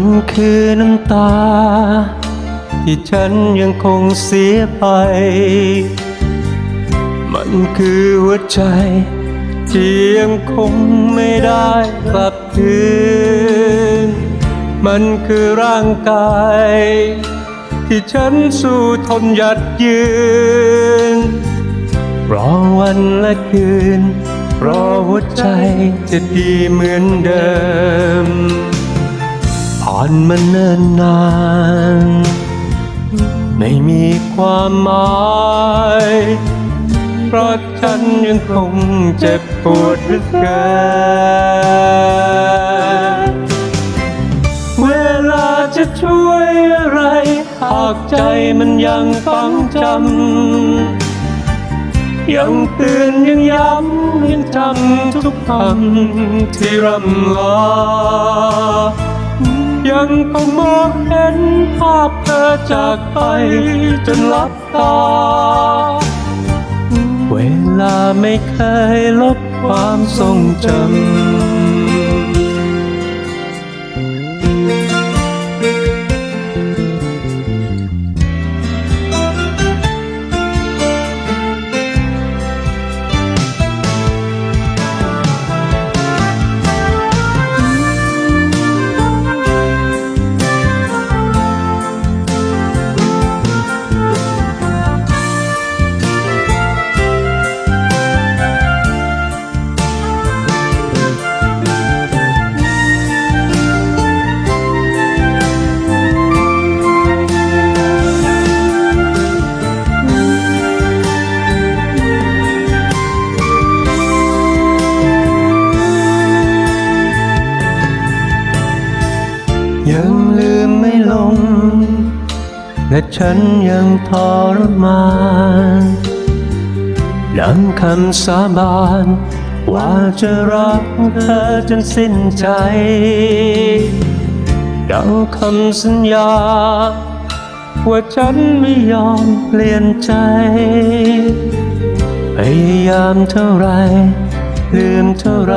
มันคือน้ำตา ที่ฉันยังคงเสียไป มันคือหัวใจที่ยังคงไม่ได้กลับคืน มันคือร่างกาย ที่ฉันสู้ทนหยัดยืน รอวันและคืน รอหัวใจจะดีเหมือนเดิม ผ่านมาเนิ่นนาน ไม่มีความหมายเพราะฉันยังคงเจ็บปวดเหลือเกินเวลาจะช่วยอะไร หากใจมันยังฟังจำ ยังเตือนยังย้ำยังจำทุกคำที่รำลา ยังคงมองเห็นภาพเธอจากไปจนลับตา เวลาไม่เคยลบความทรงจำ ยังลืมไม่ลง และฉันยังทรมานดังคำสาบาน ว่าจะรักเธอจนสิ้นใจดังคำสัญญา ว่าฉันไม่ยอมเปลี่ยนใจ พยายามเท่าไรลืมเท่าไร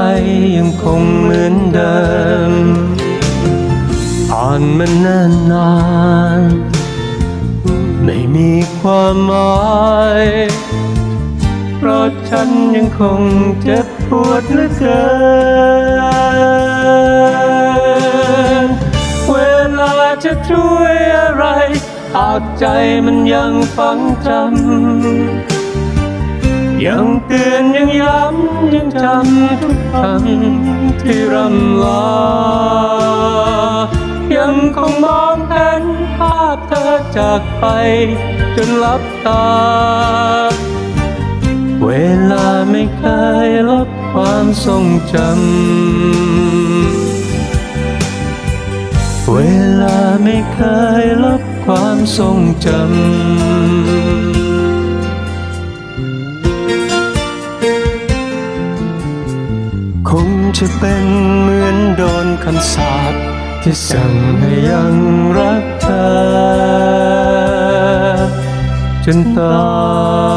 ยังคงเหมือนเดิม ผ่านมานานนานไม่มีความหมาย เพราะฉันยังคงเจ็บปวดเหลือเกิน เวลาจะช่วยอะไร หากใจมันยังฟังจำ ยังเตือนยังย้ำยังจำทุกคำที่รำลา คงมองเห็นภาพเธอจากไป จนลับตา เวลาไม่เคยลบความทรงจำ เวลาไม่เคยลบความทรงจำคงจะเป็นเหมือนโดนคำสาป ที่สั่งให้ยังรักเธอ จนตาย